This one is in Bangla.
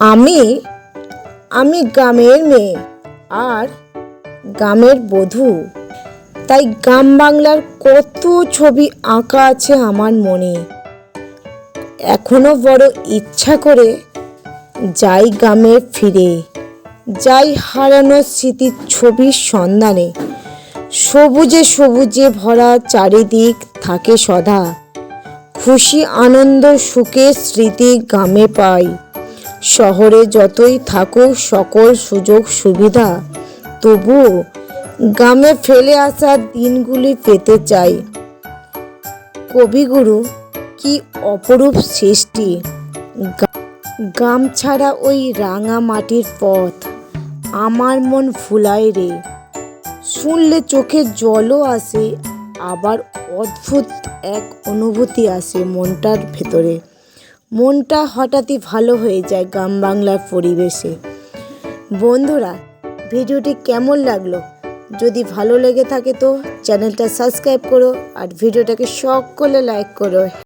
আমি আমি গ্রামের মেয়ে আর গ্রামের বধূ। তাই গ্রাম বাংলার কত ছবি আঁকা আছে আমার মনে। এখনও বড় ইচ্ছা করে যাই গ্রামে ফিরে, যাই হারানো স্মৃতির ছবির সন্ধানে। সবুজে সবুজে ভরা চারিদিক থাকে সদা। খুশি, আনন্দ, সুখে স্মৃতি গ্রামে পাই। শহরে যতই থাকুক সকল সুযোগ সুবিধা। তবুও গ্রামে ফেলে আসা দিনগুলি পেতে চাই। কবিগুরু, কি অপরূপ সৃষ্টি। গা- গ্রাম ছাড়া ওই রাঙা মাটির পথ। আমার মন ভুলায় রে। শুনলে চোখে জলও আসে, আবার অদ্ভুত এক অনুভূতি আসে মনটার ভেতরে। মনটা হঠাৎই ভালো হয়ে যায় গ্রাম বাংলার পরিবেশে। বন্ধুরা, ভিডিওটি কেমন লাগল? যদি ভালো লেগে থাকে তো চ্যানেলটা সাবস্ক্রাইব করো আর ভিডিওটাকে সকলে লাইক করো।